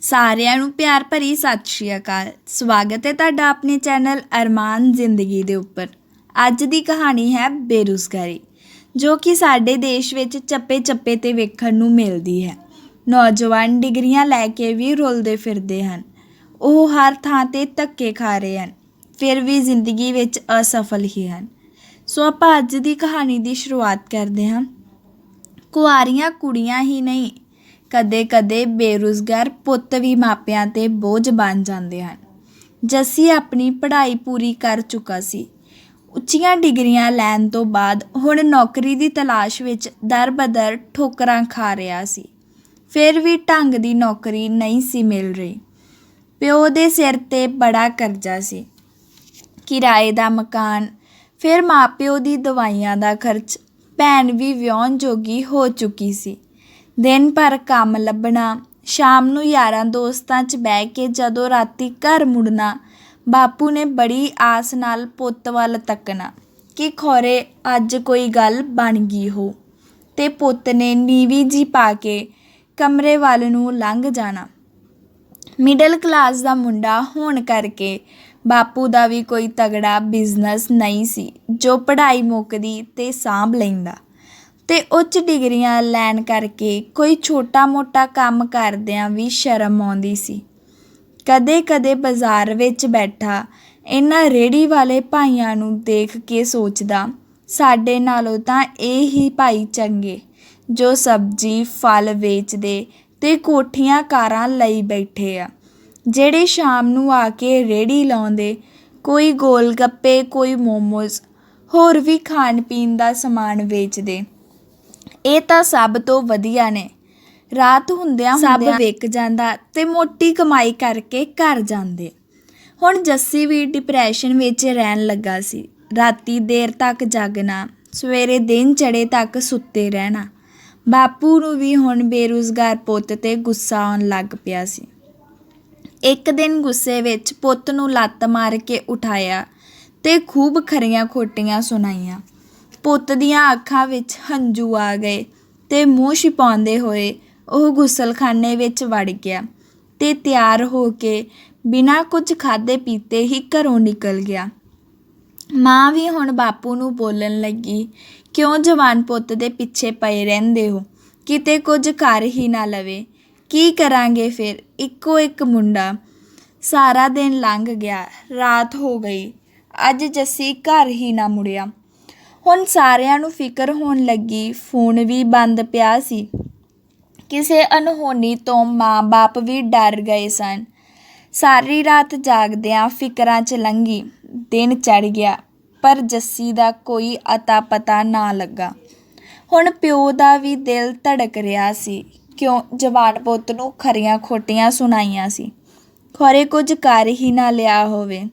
ਸਾਰਿਆਂ ਨੂੰ ਪਿਆਰ ਭਰੀ ਸਤਿ ਸ਼੍ਰੀ ਅਕਾਲ। ਸਵਾਗਤ ਹੈ ਤੁਹਾਡਾ ਆਪਣੇ ਚੈਨਲ ਅਰਮਾਨ ਜ਼ਿੰਦਗੀ ਦੇ ਉੱਪਰ। ਅੱਜ ਦੀ ਕਹਾਣੀ ਹੈ ਬੇਰੁਜ਼ਗਾਰੀ, ਜੋ ਕਿ ਸਾਡੇ ਦੇਸ਼ ਵਿੱਚ ਚੱਪੇ-ਚੱਪੇ ਤੇ ਵੇਖਣ ਨੂੰ ਮਿਲਦੀ ਹੈ। ਨੌਜਵਾਨ ਡਿਗਰੀਆਂ ਲੈ ਕੇ ਵੀ ਰੁਲਦੇ ਫਿਰਦੇ ਹਨ। ਉਹ ਹਰ ਥਾਂ ਤੇ ਧੱਕੇ ਖਾ ਰਹੇ ਹਨ, ਫਿਰ ਵੀ ਜ਼ਿੰਦਗੀ ਵਿੱਚ ਅਸਫਲ ਹੀ ਹਨ। ਸੋ ਆਪਾਂ ਅੱਜ ਦੀ ਕਹਾਣੀ ਦੀ ਸ਼ੁਰੂਆਤ ਕਰਦੇ ਹਾਂ। ਕੁਆਰੀਆਂ ਕੁੜੀਆਂ ਹੀ ਨਹੀਂ ਕਦੇ-ਕਦੇ ਬੇਰੁਜ਼ਗਾਰ ਪੁੱਤ ਵੀ ਮਾਪਿਆਂ ਤੇ ਬੋਝ ਬਣ ਜਾਂਦੇ ਹਨ। ਜੱਸੀ ਆਪਣੀ ਪੜ੍ਹਾਈ ਪੂਰੀ ਕਰ ਚੁੱਕਾ ਸੀ। ਉੱਚੀਆਂ ਡਿਗਰੀਆਂ ਲੈਣ ਤੋਂ ਬਾਅਦ ਹੁਣ ਨੌਕਰੀ ਦੀ ਤਲਾਸ਼ ਵਿੱਚ ਦਰ-ਬਦਰ ਠੋਕਰਾਂ ਖਾ ਰਿਹਾ ਸੀ। ਫਿਰ ਵੀ ਢੰਗ ਦੀ ਨੌਕਰੀ ਨਹੀਂ ਸੀ ਮਿਲ ਰਹੀ। ਪਿਓ ਦੇ ਸਿਰ ਤੇ ਬੜਾ ਕਰਜ਼ਾ ਸੀ। ਕਿਰਾਏ ਦਾ ਮਕਾਨ, ਫਿਰ ਮਾਪਿਓ ਦੀ ਦਵਾਈਆਂ ਦਾ ਖਰਚ, ਭੈਣ ਵੀ ਵਿਆਹੁਣ ਜੋਗੀ ਹੋ ਚੁੱਕੀ ਸੀ। ਦਿਨ ਭਰ ਕੰਮ ਲੱਭਣਾ, ਸ਼ਾਮ ਨੂੰ ਯਾਰਾਂ ਦੋਸਤਾਂ 'ਚ ਬਹਿ ਕੇ ਜਦੋਂ ਰਾਤੀ ਘਰ ਮੁੜਨਾ, ਬਾਪੂ ਨੇ ਬੜੀ ਆਸ ਨਾਲ ਪੁੱਤ ਵੱਲ ਤੱਕਣਾ ਕਿ ਖੋਰੇ ਅੱਜ ਕੋਈ ਗੱਲ ਬਣ ਗਈ ਹੋ। ਤੇ ਪੁੱਤ ਨੇ ਨੀਵੀਂ ਜੀ ਪਾ ਕੇ ਕਮਰੇ ਵੱਲ ਨੂੰ ਲੰਘ ਜਾਣਾ। ਮਿਡਲ ਕਲਾਸ ਦਾ ਮੁੰਡਾ ਹੋਣ ਕਰਕੇ ਬਾਪੂ ਦਾ ਵੀ ਕੋਈ ਤਗੜਾ ਬਿਜ਼ਨਸ ਨਹੀਂ ਸੀ ਜੋ ਪੜ੍ਹਾਈ ਮੁੱਕਦੀ ਤੇ ਸਾਂਭ ਲੈਂਦਾ। ਅਤੇ ਉੱਚ ਡਿਗਰੀਆਂ ਲੈਣ ਕਰਕੇ ਕੋਈ ਛੋਟਾ-ਮੋਟਾ ਕੰਮ ਕਰਦਿਆਂ ਵੀ ਸ਼ਰਮ ਆਉਂਦੀ ਸੀ। ਕਦੇ-ਕਦੇ ਬਾਜ਼ਾਰ ਵਿੱਚ ਬੈਠਾ, ਇਹਨਾਂ ਰੇਹੜੀ ਵਾਲੇ ਭਾਈਆਂ ਨੂੰ ਦੇਖ ਕੇ ਸੋਚਦਾ, ਸਾਡੇ ਨਾਲੋਂ ਤਾਂ ਇਹ ਹੀ ਭਾਈ ਚੰਗੇ, ਜੋ ਸਬਜ਼ੀ, ਫਲ ਵੇਚਦੇ ਤੇ ਕੋਠੀਆਂ ਕਾਰਾਂ ਲਈ ਬੈਠੇ ਆ। ਜਿਹੜੇ ਸ਼ਾਮ ਨੂੰ ਆ ਕੇ ਰੇੜੀ ਲਾਉਂਦੇ, ਕੋਈ ਗੋਲ ਗੱਪੇ, ਕੋਈ ਮੋਮੋਜ਼, ਹੋਰ ਵੀ ਖਾਣ ਪੀਣ ਦਾ ਸਮਾਨ ਵੇਚਦੇ। ਇਹ ਤਾਂ ਸਭ ਤੋਂ ਵਧੀਆ ਨੇ। ਰਾਤ ਹੁੰਦਿਆਂ ਸਭ ਵਿਕ ਜਾਂਦਾ ਤੇ ਮੋਟੀ ਕਮਾਈ ਕਰਕੇ ਘਰ ਜਾਂਦੇ। ਹੁਣ ਜੱਸੀ ਵੀ ਡਿਪਰੈਸ਼ਨ ਵਿੱਚ ਰਹਿਣ ਲੱਗਾ ਸੀ। ਰਾਤੀ ਦੇਰ ਤੱਕ ਜਾਗਣਾ ਸਵੇਰੇ ਦਿਨ ਚੜੇ ਤੱਕ ਸੁੱਤੇ ਰਹਿਣਾ। ਬਾਪੂ ਨੂੰ ਵੀ ਹੁਣ ਬੇਰੁਜ਼ਗਾਰ ਪੁੱਤ ਤੇ ਗੁੱਸਾ ਆਉਣ ਲੱਗ ਪਿਆ ਸੀ। ਇੱਕ ਦਿਨ ਗੁੱਸੇ ਵਿੱਚ ਪੁੱਤ ਨੂੰ ਲੱਤ ਮਾਰ ਕੇ ਉਠਾਇਆ ਤੇ ਖੂਬ ਖਰੀਆਂ ਖੋਟੀਆਂ ਸੁਣਾਈਆਂ। ਪੁੱਤ ਦੀਆਂ ਅੱਖਾਂ ਵਿੱਚ ਹੰਝੂ ਆ ਗਏ ਤੇ ਮੂੰਹ ਛਿਪਾਉਂਦੇ ਹੋਏ ਉਹ ਗੁਸਲਖਾਨੇ ਵਿੱਚ ਵੜ ਗਿਆ ਤੇ ਤਿਆਰ ਹੋ ਕੇ ਬਿਨਾਂ ਕੁਝ ਖਾਦੇ ਪੀਤੇ ਹੀ ਘਰੋਂ ਨਿਕਲ ਗਿਆ। ਮਾਂ ਵੀ ਹੁਣ ਬਾਪੂ ਨੂੰ ਬੋਲਣ ਲੱਗੀ, ਕਿਉਂ ਜਵਾਨ ਪੁੱਤ ਦੇ ਪਿੱਛੇ ਪਏ ਰਹਿੰਦੇ ਹੋ? ਕਿਤੇ ਕੁਝ ਕਰ ਹੀ ਨਾ ਲਵੇ। ਕੀ ਕਰਾਂਗੇ ਫਿਰ? ਇੱਕੋ ਇੱਕ ਮੁੰਡਾ। ਸਾਰਾ ਦਿਨ ਲੰਘ ਗਿਆ, ਰਾਤ ਹੋ ਗਈ। ਅੱਜ ਜੱਸੀ ਘਰ ਹੀ ਨਾ ਮੁੜਿਆ। ਹੁਣ ਸਾਰਿਆਂ ਨੂੰ ਫਿਕਰ ਹੋਣ ਲੱਗੀ, ਫੋਨ ਵੀ ਬੰਦ ਪਿਆ ਸੀ। ਕਿਸੇ ਅਨਹੋਣੀ ਤੋਂ ਮਾਂ-ਬਾਪ ਵੀ ਡਰ ਗਏ ਸਨ। ਸਾਰੀ ਰਾਤ ਜਾਗਦਿਆਂ ਫਿਕਰਾਂ 'ਚ ਲੰਘੀ, ਦਿਨ ਚੜ ਗਿਆ, ਪਰ ਜੱਸੀ ਦਾ ਕੋਈ ਅਤਾ ਪਤਾ ਨਾ ਲੱਗਾ। ਹੁਣ ਪਿਓ ਦਾ ਵੀ ਦਿਲ ਧੜਕ ਰਿਹਾ ਸੀ, ਕਿਉਂ ਜਵਾਨ ਪੁੱਤ ਨੂੰ ਖਰੀਆਂ ਖੋਟੀਆਂ ਸੁਣਾਈਆਂ ਸੀ। ਖਰੇ ਕੁਝ ਕਰ ਹੀ ਨਾ ਲਿਆ ਹੋਵੇ।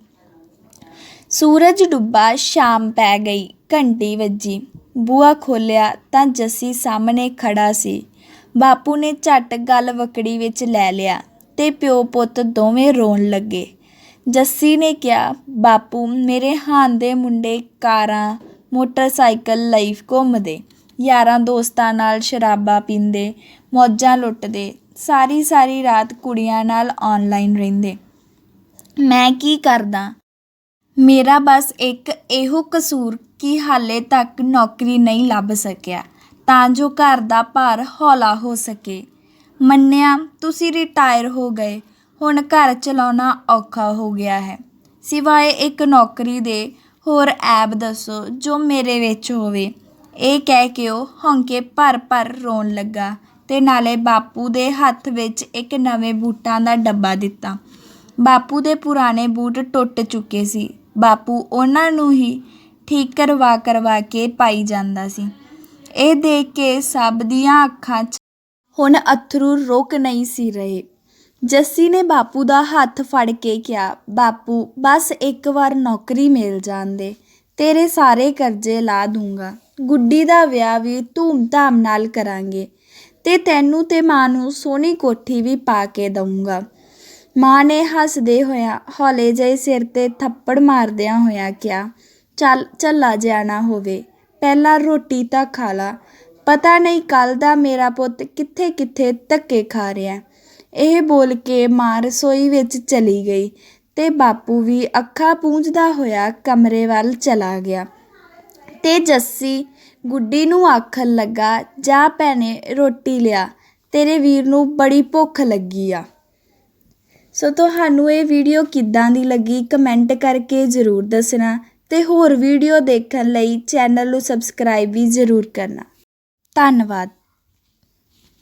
ਸੂਰਜ ਡੁੱਬਾ ਸ਼ਾਮ ਪੈ ਗਈ, ਘੰਟੀ ਵੱਜੀ। ਬੂਆ ਖੋਲਿਆ ਤਾਂ ਜੱਸੀ ਸਾਹਮਣੇ ਖੜਾ ਸੀ। ਬਾਪੂ ਨੇ ਝੱਟ ਗੱਲ ਵਕੜੀ ਵਿੱਚ ਲੈ ਲਿਆ ਤੇ ਪਿਓ ਪੁੱਤ ਦੋਵੇਂ ਰੋਣ ਲੱਗੇ। ਜੱਸੀ ਨੇ ਕਿਹਾ, ਬਾਪੂ, ਮੇਰੇ ਹਾਂ ਦੇ ਮੁੰਡੇ ਕਾਰਾਂ, ਮੋਟਰਸਾਈਕਲ ਲਈ ਘੁੰਮਦੇ, ਯਾਰਾਂ ਦੋਸਤਾਂ ਨਾਲ ਸ਼ਰਾਬਾਂ ਪੀਂਦੇ, ਮੌਜਾਂ ਲੁੱਟਦੇ ਸਾਰੀ ਸਾਰੀ ਰਾਤ ਕੁੜੀਆਂ ਨਾਲ ਆਨਲਾਈਨ ਰਹਿੰਦੇ। ਮੈਂ ਕੀ ਕਰਦਾ? ਮੇਰਾ ਬਸ ਇੱਕ ਇਹੋ ਕਸੂਰ ਕਿ ਹਾਲੇ ਤੱਕ ਨੌਕਰੀ ਨਹੀਂ ਲੱਭ ਸਕਿਆ, ਤਾਂ ਜੋ ਘਰ ਦਾ ਭਾਰ ਹੌਲਾ ਹੋ ਸਕੇ। ਮੰਨਿਆ, ਤੁਸੀਂ ਰਿਟਾਇਰ ਹੋ ਗਏ, ਹੁਣ ਘਰ ਚਲਾਉਣਾ ਔਖਾ ਹੋ ਗਿਆ ਹੈ। ਸਿਵਾਏ ਇੱਕ ਨੌਕਰੀ ਦੇ ਹੋਰ ਐਬ ਦੱਸੋ ਜੋ ਮੇਰੇ ਵਿੱਚ ਹੋਵੇ। ਇਹ ਕਹਿ ਕੇ ਉਹ ਹੌਂਕੇ ਭਰ ਭਰ ਰੋਣ ਲੱਗਾ ਤੇ ਨਾਲੇ ਬਾਪੂ ਦੇ ਹੱਥ ਵਿੱਚ ਇੱਕ ਨਵੇਂ ਬੂਟਾਂ ਦਾ ਡੱਬਾ ਦਿੱਤਾ। ਬਾਪੂ ਦੇ ਪੁਰਾਣੇ ਬੂਟ ਟੁੱਟ ਚੁੱਕੇ ਸੀ। ਬਾਪੂ ਉਹਨਾਂ ਨੂੰ ਹੀ ਠੀਕ ਕਰਵਾ ਕਰਵਾ ਕੇ ਪਾਈ ਜਾਂਦਾ ਸੀ। ਇਹ ਦੇਖ ਕੇ ਸਭ ਦੀਆਂ ਅੱਖਾਂ 'ਚ ਹੁਣ ਅਥਰੂ ਰੁਕ ਨਹੀਂ ਸੀ ਰਹੇ। ਜੱਸੀ ਨੇ ਬਾਪੂ ਦਾ ਹੱਥ ਫੜ ਕੇ ਕਿਹਾ, ਬਾਪੂ, ਬਸ ਇੱਕ ਵਾਰ ਨੌਕਰੀ ਮਿਲ ਜਾਂਦੇ, ਤੇਰੇ ਸਾਰੇ ਕਰਜ਼ੇ ਲਾ ਦੂੰਗਾ। ਗੁੱਡੀ ਦਾ ਵਿਆਹ ਵੀ ਧੂਮ-ਧਾਮ ਨਾਲ ਕਰਾਂਗੇ ਤੇ ਤੈਨੂੰ ਤੇ ਮਾਂ ਨੂੰ ਸੋਹਣੀ ਕੋਠੀ ਵੀ ਪਾ ਕੇ ਦਊਂਗਾ। ਮਾਂ ਨੇ ਹੱਸਦੇ ਹੋਇਆਂ ਹੌਲੇ ਜਿਹੇ ਸਿਰ ਤੇ ਥੱਪੜ ਮਾਰਦਿਆਂ ਹੋਇਆਂ ਕਿਹਾ, ਚੱਲ, ਝੱਲਾ ਜਿਹਾ ਨਾ ਹੋਵੇ, ਪਹਿਲਾਂ ਰੋਟੀ ਤਾਂ ਖਾ ਲਾ। ਪਤਾ ਨਹੀਂ ਕੱਲ ਦਾ ਮੇਰਾ ਪੁੱਤ ਕਿੱਥੇ ਕਿੱਥੇ ਧੱਕੇ ਖਾ ਰਿਹਾ ਇਹ ਬੋਲ ਕੇ ਮਾਂ ਰਸੋਈ ਵਿੱਚ ਚਲੀ ਗਈ ਤੇ ਬਾਪੂ ਵੀ ਅੱਖਾਂ ਪੂੰਝਦਾ ਹੋਇਆ ਕਮਰੇ ਵੱਲ ਚਲਾ ਗਿਆ। ਤੇ ਜੱਸੀ ਗੁੱਡੀ ਨੂੰ ਆਖਣ ਲੱਗਾ, ਜਾ ਭੈਣੇ, ਰੋਟੀ ਲਿਆ। ਤੇਰੇ ਵੀਰ ਨੂੰ ਬੜੀ ਭੁੱਖ ਲੱਗੀ ਆ। ਸੋ ਤੁਹਾਨੂੰ ਇਹ ਵੀਡੀਓ ਕਿੱਦਾਂ ਦੀ ਲੱਗੀ ਕਮੈਂਟ ਕਰਕੇ ਜ਼ਰੂਰ ਦੱਸਣਾ ਤੇ ਹੋਰ ਵੀਡੀਓ ਦੇਖਣ ਲਈ ਚੈਨਲ ਨੂੰ ਸਬਸਕ੍ਰਾਈਬ ਵੀ ਜ਼ਰੂਰ ਕਰਨਾ। ਧੰਨਵਾਦ।